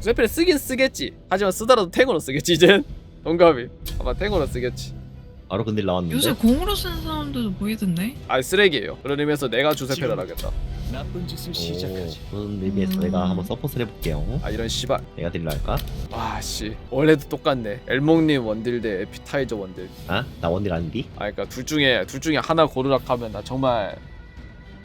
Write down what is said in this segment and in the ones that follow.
세필에 쓰긴 쓰겠지 하지만 쓰더라도 탱으로 쓰겠지 이젠 동감이 아마 탱으로 쓰겠지 바로 근딜 나왔는데. 요새 공으로 쓰는 사람들도 보이던데. 아 쓰레기예요 그런 의미에서 내가 주세필을 하겠다 나쁜 짓을 오, 시작하지. 그런 의미에서 음. 내가 한번 서포트를 해볼게요. 아 이런 씨발 내가 딜러 할까? 와씨 원래도 똑같네 엘몽님 원딜 대 에피타이저 원딜 아? 나 원딜 아니디? 아 그니까 둘 중에 둘 중에 하나 고르라 하면 나 정말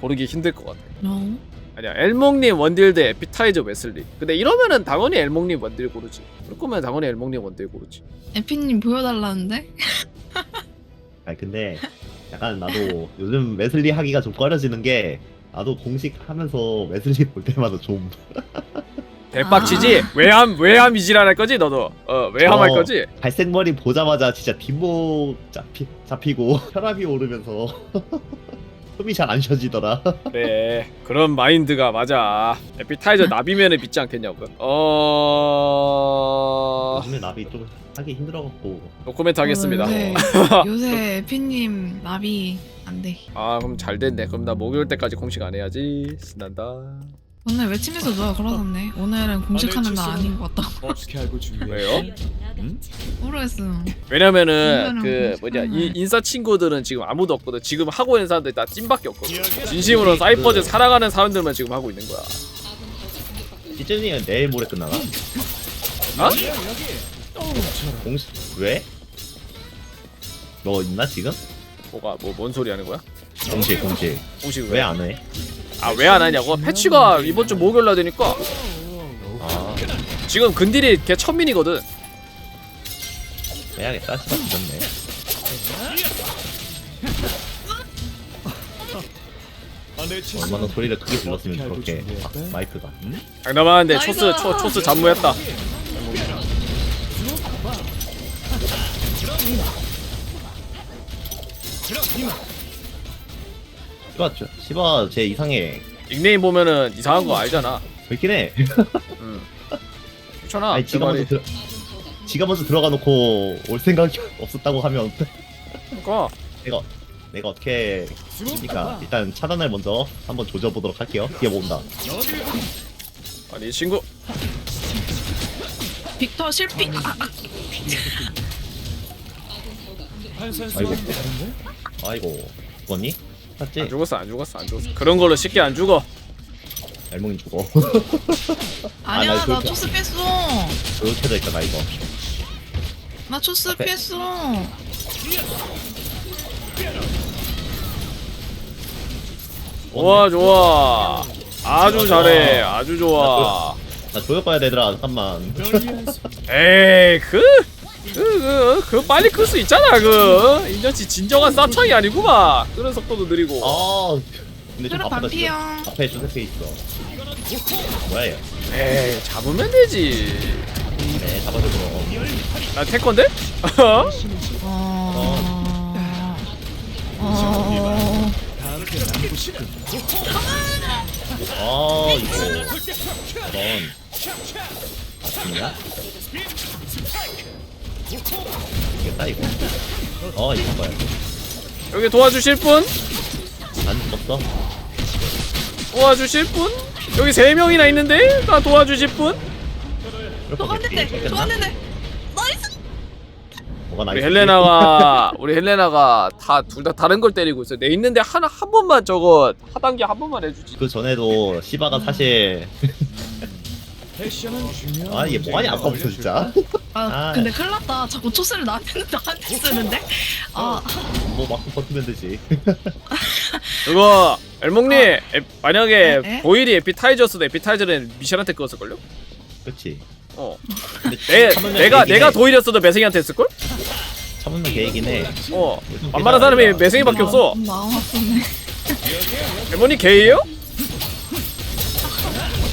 고르기 힘들 것 같아 어? 아니야 엘몽님 원딜 대 에피타이저 웨슬리 근데 이러면은 당연히 엘몽님 원딜 고르지 그럴 거면 당연히 엘몽님 원딜 고르지 에피님 보여달라는데? 아니 근데 약간 나도 요즘 웨슬리 하기가 좀 꺼려지는 게 나도 공식 하면서 웨슬리 볼 때마다 좀 대빡치지? 외함 외함 이질할 할 거지 너도 어 외함 할 어. 거지? 갈색 머리 보자마자 진짜 뒷목 잡히, 잡히고 혈압이 오르면서 숨이 잘 안 쉬어지더라. 그래 그런 마인드가 맞아. 에피타이저 나비면을 믿지 않겠냐고. 어... 요즘에 나비 좀 하기 힘들어갖고. 노코멘트 하겠습니다. 어, 요새, 요새 에피님 나비 안 돼. 아 그럼 잘 됐네. 그럼 나 목요일 때까지 공식 안 해야지. 신난다 오늘 외침에서 누가 그러던데. 오늘은 공식하는 날 아닌 것 같다. 어떻게 알고 준비해? 왜요? 응? 모르겠어. 왜냐면은 그 뭐냐 이, 날. 인싸 친구들은 지금 아무도 없거든 지금 하고 있는 사람들 다 찐밖에 없거든 진심으로 사이퍼즈 살아가는 사람들만 지금 하고 있는 거야 시즌이 내일 모레 끝나나? 어? 공식 왜? 너 있나 지금? 뭐가 뭐 뭔 소리 하는 거야? 공식 공식 공식 왜 왜? 안 해? 아 왜 안 하냐고? 패치가 이번 주 목요일 날 되니까 아 지금 근딜이 걔 천민이거든 해야겠다 시간 늦었네. 아, 내 친구. 얼마나 소리를 크게 질렀으면 저렇게? 아, 마이크가. 장담하는데 초스. 초, 초스 잠무했다 시바 저- 시바 제 이상해. 닉네임 보면은 이상한 거 알잖아 그렇긴 해. 응 좋잖아 아니 그 지가 먼저 들어 지가 먼저 들어가 놓고 올 생각이 없었다고 하면 그러니까 내가 내가 어떻게 합니까? 일단 차단을 먼저 한번 조져 보도록 할게요. 이게 뭔다. 아니 이 친구 빅터 실패. 아, 아, 아이고. 아이고 죽었니? 맞지? 안 죽었어 안 죽었어 안 죽었어 그런 걸로 쉽게 안 죽어 알몽이 죽어. 아니야 나 나 그렇게- 초스 뺐어. 조용해져 있잖아 이거. 나 초스 앞에. 피했어. 좋아 좋아 아주 잘해 아주 좋아 나 조여 봐야 되더라 잠깐만. 에이 그 그, 그, 그 빨리 클수 있잖아 그 인전치 진정한 쌉창이 아니구만 끄는 속도도 느리고 아 근데 좀 그래 아프다 지금. 앞에 조세fe 있어. 뭐야 얘? 에이 잡으면 되지 네 잡아줘 그럼. 나 태권데? 어. 어. 아 이거 넌 아침이야? 이겠다 이거 어 이거 봐야 여기 도와주실 분? 안 죽었어? 도와주실 분? 여기 세 명이나 있는데 나 도와주실 분? 나이스. 뭐가 우리 나이스 헬레나가 우리 헬레나가 다 둘 다 다른 걸 때리고 있어. 내 있는데 하나 한 번만 저거 하단계 한 번만 해주지. 그 전에도 시바가 사실 패션은 중요한 아 이게 뭐하냐 아까부터 진짜 아, 아. 근데 큰일 났다. 자꾸 초스를 나한테 나한테 쓰는데. 아, 뭐 막고 버티면 되지 그거 엘몽님 에, 만약에 에? 보일이 에피타이저스도 에피타이저는 미셸한테 그었을걸요? 그렇지 어. 근데 내 참으면 내가. 내가 도일이었어도 매생이한테 했을걸? 참는 계획이긴 해 어. 만만한 사람이. 매생이밖에 없어. 마음 아프네. 엘몽님 게이에요?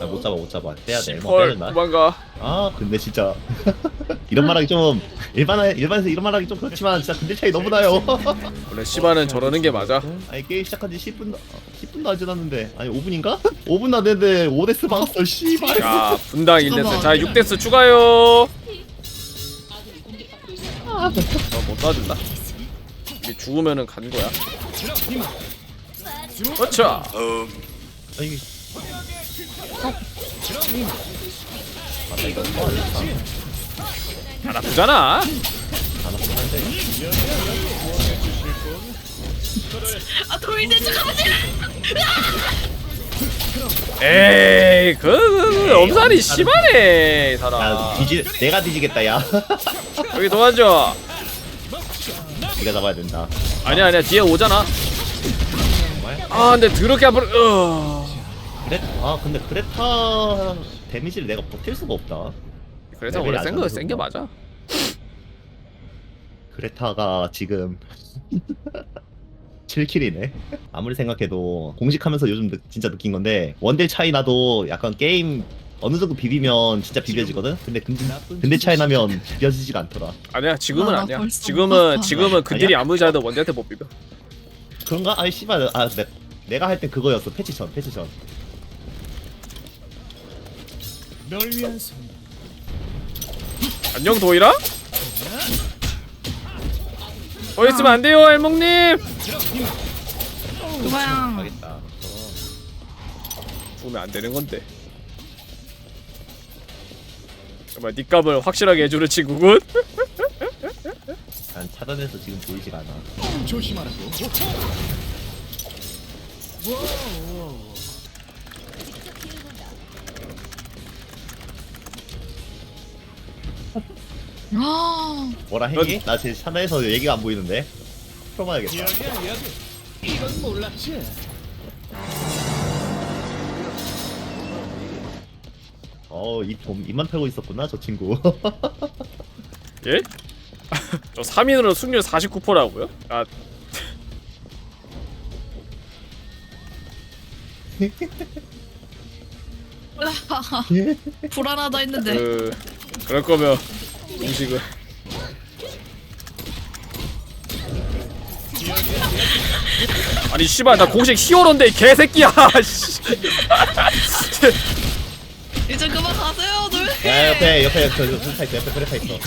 아, 못 잡아 못 잡아 빼야 돼. 뭐헐 빼야 된다. 도망가 아 근데 진짜 이런 말하기 좀 일반 일반에서 이런 말하기 좀 그렇지만 진짜 근데 차이 너무 나요. 원래 시바는 저러는 게 맞아 아니 게임 시작한 지 10분 어, 10분도 안 지났는데 아니 5분인가? 5분 안 됐는데 5데스 박았어 씨발. 야 분당 1데스 잠깐만. 자 6데스 추가요 어, 못 도와준다 이게 죽으면은 간 거야 그렇죠 아니 맞다 이거 뭐 아니야? 안 아프잖아 안 아프긴 한데 아 돌대 잠깐만요. 에이 그, 그, 그 엄살이 심하네 사람 뒤지 내가 뒤지겠다 야. 여기 도와줘 네가 잡아야 된다. 아니야 아니야 뒤에 오잖아 정말? 아 근데 더럽게 앞으로 어. 그래? 아 근데 그레타 데미지를 내가 버틸 수가 없다. 그래서 레벨이 원래 센거 안 센게 맞아 그레타가 지금 7킬이네. 아무리 생각해도 공식하면서 요즘 느- 진짜 느낀 건데 원딜 차이 나도 약간 게임 어느 정도 비비면 진짜 비벼지거든. 근데 근, 근데 차이 나면 비벼지지가 않더라. 아니야 지금은 아, 나 아니야 벌써 지금은. 지금은 그들이 아무리 잘해도 원대한테 못 비벼 그런가? 아이 씨발 아 내, 내가 할 땐 그거였어 패치 전 패치 전. 널 위한 선물. 안녕 도이라? 어 있으면 안 돼요 알몽님 그거야. 알겠다. 죽으면 안 되는 건데 정말 니 값을 확실하게 해주는 친구군 난 차단해서 지금 보이지가 않아. 조심하라고. 아 뭐라 했니? 나 지금 차단해서 얘기가 안 보이는데. 풀어봐야겠다. 여기야 여기. 이건 몰랐지. 어, 입 좀, 입만 펴고 있었구나, 저 친구. 예? 저 3인으로 승률 49%라고요? 아 불안하다 했는데. 그... 그럴 거면 공식을 아니 씨발 나 공식 히어로인데 이 개새끼야 씨. 이제 그만 가세요 돌. 야, 옆에, 옆에, 저, 저, 그레타 있어, 옆에 그레타 있어.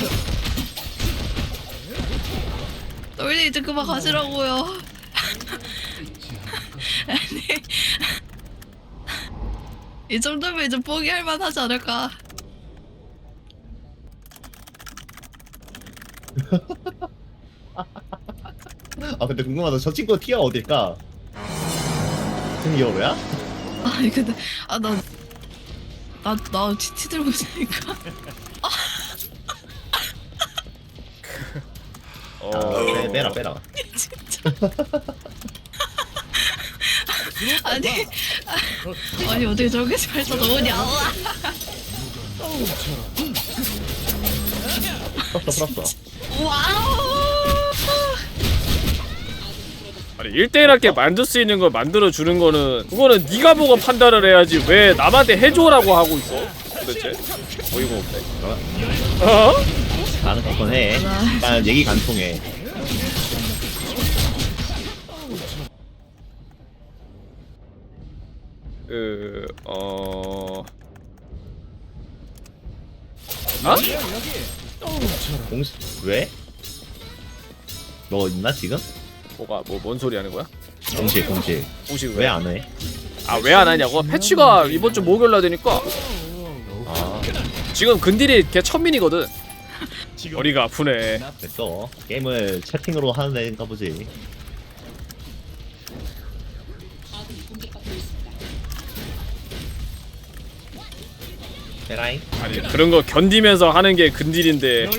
돌리 이제 그만 가시라고요. 아니 이 정도면 이제 포기할 만하지 않을까? 아, 근데 궁금하다. 저 친구 티어 어딜까? 무슨 히어로야? 아니 근데 아나나나 치치 들고 있으니까 어... 아, 빼, 빼라, 빼라. 아니 아니 어떻게 저렇게 잘 써놓으냐? 풀었어, 풀었어. 와우. 아니 1대1 할게 만들 수 있는 걸 만들어 주는 거는 그거는 네가 보고 판단을 해야지 왜 남한테 해줘라고 하고 있어 도대체 어이가 없네 어? 나는 그건 해. 난 얘기 간통해. 그... 어... 아? 공식, 왜? 너 있나, 지금? 뭐가 뭐 뭔 소리 하는 거야? 공식, 공식. 공식 왜 왜? 안 해? 아 왜 안 하냐고? 패치가 이번 주 목요일 날 되니까 아, 지금 근딜이 걔 천민이거든 머리가 아프네 됐어. 게임을 채팅으로 하는 애인가 보지. 아니 그런 거 견디면서 하는 게 근딜인데.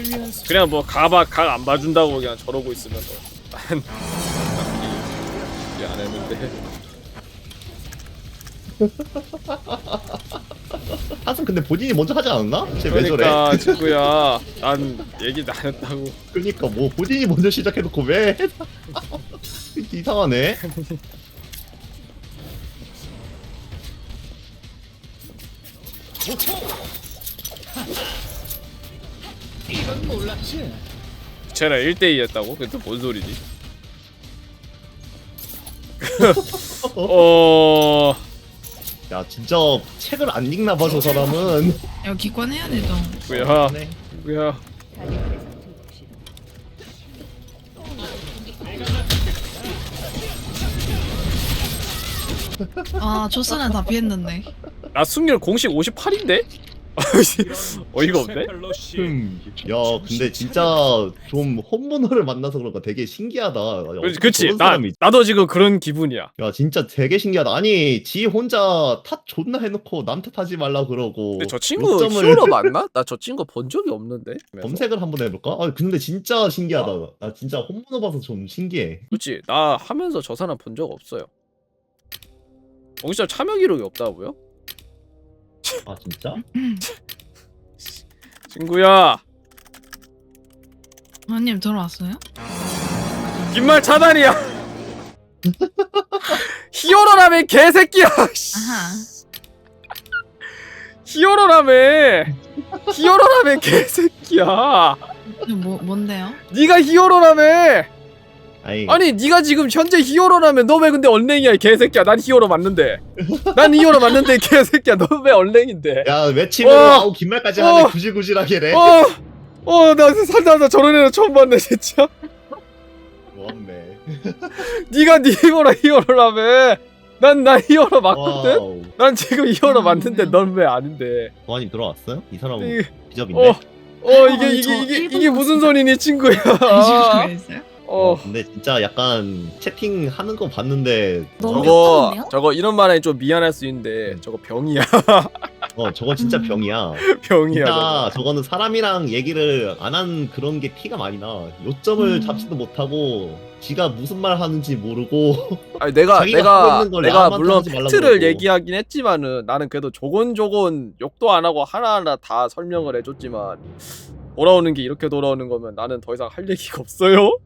그냥 뭐 가봐 각안 봐준다고 그냥 저러고 있으면서 난 이게 안 했는데 하여튼 근데 본인이 먼저 하지 않았나? 쟤왜 저래? 그러니까 친구야 난 얘기 안 했다고 그러니까 뭐 본인이 먼저 시작해놓고 왜? 이상하네. 몰랐지. 쟤랑 1대2 했다고? 그게 또 뭔 소리지? 어... 야 진짜 책을 안 읽나 봐 저 사람은. 야 기권 해야 되죠. 뭐야 네. 뭐야 아 조스는 다 피했는데. 나 승률 공식 58인데? 어이가 없네? 음. 야 근데 진짜 좀 홈모너를 만나서 그런가 되게 신기하다. 야, 그치, 그치 나, 사람이 있- 나도 지금 그런 기분이야 야 진짜 되게 신기하다. 아니 지 혼자 탓 존나 해놓고 남 탓 하지 말라 그러고. 근데 저 친구 요점을 히어로 맞나? 나 저 친구 본 적이 없는데 검색을 한번 해볼까? 아 근데 진짜 신기하다. 나 진짜 홈모너 봐서 좀 신기해. 그치 나 하면서 저 사람 본 적 없어요 공시장 참여 기록이 없다고요? 아 진짜? 친구야 아님 들어왔어요? 빈말 차단이야 히어로라며 개새끼야 씨. 아하. 히어로라며 히어로라며 개새끼야 뭐 뭔데요? 네가 히어로라며 아니, 아니 네가 지금 현재 히어로라면 너 왜 근데 언랭이야 이 개새끼야 난 히어로 맞는데 난 히어로 맞는데 이 개새끼야 너왜 언랭인데 야 외치면 어! 아우 긴말까지 하네 어! 구질구질하게래. 어어나 살다 저런 애는 처음 봤네 진짜 뭐었네. 네가 네 히어로 히어로라며 난나 히어로 맞거든 와우. 난 지금 히어로 아, 맞는데 뭐야. 넌왜 아닌데 보아님 들어왔어요? 이 사람 이게 비접인데. 어, 어 이게 아니, 이게 저 이게 일본 이게 무슨. 소리니 친구야 있 어. 어 근데 진짜 약간 채팅 하는 거 봤는데 너무 저거 약한데요? 저거 이런 말에 좀 미안할 수 있는데 저거 병이야 어 저거 진짜 음. 병이야. 병이야 진짜 저거. 저거는 사람이랑 얘기를 안 한 그런 게 티가 많이 나. 요점을 음. 잡지도 못하고 지가 무슨 말 하는지 모르고 아니 내가 자기가 내가 하고 있는 걸 내가 나한테 물론 하지 말라고 팩트를 그러고. 얘기하긴 했지만은 나는 그래도 조곤조곤 욕도 안 하고 하나하나 다 설명을 해줬지만 돌아오는 게 이렇게 돌아오는 거면 나는 더 이상 할 얘기가 없어요.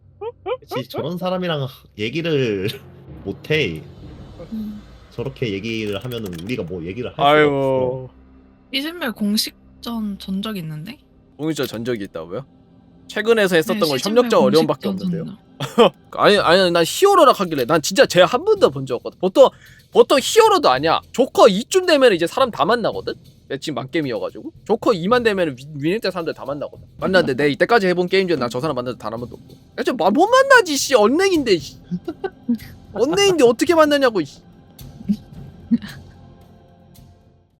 그치, 저런 사람이랑 얘기를 못해. 음. 저렇게 얘기를 하면은 우리가 뭐 얘기를 할 수가 없어. 이진별 공식전 전적 있는데? 공유저 전적이 있다고요? 최근에서 했었던 네, 건 시즌별 협력자 어려움밖에 공식전 없는데요. 전적. 아니 아니 난 히어로라 하길래 난 진짜 쟤 한 번도 본 적 없거든. 보통 보통 히어로도 아니야. 조커 2쯤 되면 이제 사람 다 만나거든. 지금 만게임이어가지고 조커 2만 되면 위닐 때 사람들 다 만나거든. 만났는데 내 이때까지 해본 게임 중에 난저 사람 만나서 단한 번도 없고. 야쟤 뭐못 만나지 씨 언랭인데. 씨. 언랭인데 어떻게 만나냐고. 씨.